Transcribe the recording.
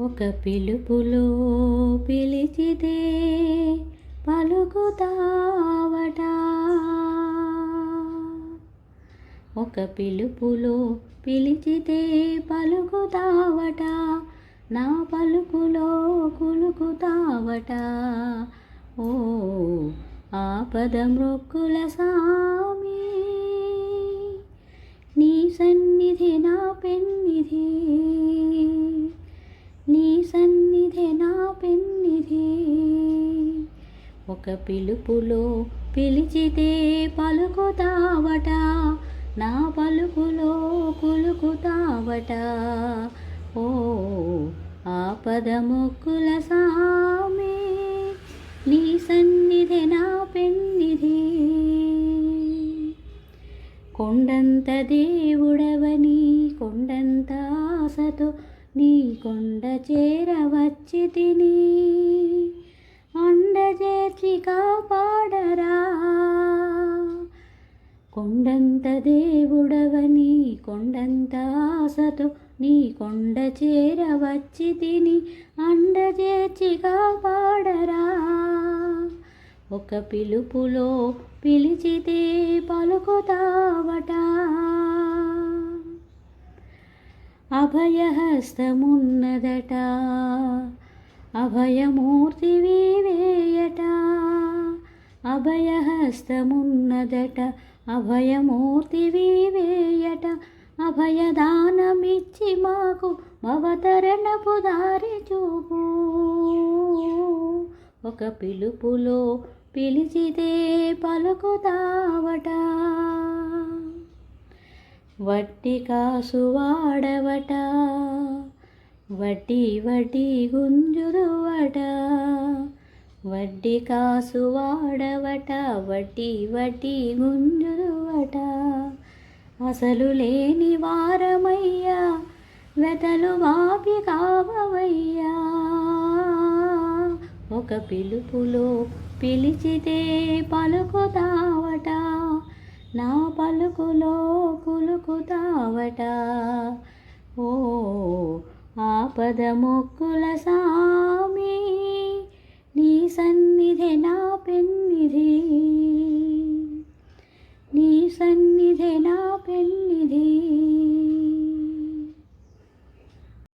ఒక పిలుపులో పిలిచితే పలుకుతావట. ఒక పిలుపులో పిలిచితే పలుకుతావట. నా పలుకులో కులుకుతావట. ఓ ఆపద మృక్కుల సామి నీ సన్నిధి నా పెన్నిధి. నీ సన్నిధి నా పెన్నిధి. ఒక పిలుపులో పిలిచితే పలుకుతావట నా పలుకులో కులుకుతావట. ఓ ఆపద మొక్కుల సామి నీ సన్నిధి నా పెన్నిధి. కొండంత దేవుడవని కొండంత ఆశతో నీ కొండ చేరవచ్చి తిని అండజేర్చి కాపాడరా. కొండంత దేవుడవని కొండంత ఆశతో నీ కొండ చేరవచ్చి తిని అండజేర్చి కాపాడరా. ఒక పిలుపులో పిలిచితే పలుకుతావటా. అభయహస్తమున్నదట. అభయమూర్తి వేయట అభయహస్తమున్నదట. అభయమూర్తి వేయట అభయదానమిచ్చి మాకు భవతరణపు దారి చూపు. ఒక పిలుపులో పిలిచితే పలుకుతావట. వట్టి కాసు వాడవట వడ్డీ వడ్డీ గుంజురువట వడ్డీ కాసు వాడవట వడ్డీ వడ్డీ గుంజురువట అసలు లేని వారమయ్యా వెతలు మాపి కావవయ్యా. ఒక పిలుపులో పిలిచితే పలుకుతావట నా పలుకులో కులుకుతావట. ఓ ఆపద మొక్కుల సామి నీ సన్నిధి నా పెన్నిధి. నీ సన్నిధి నా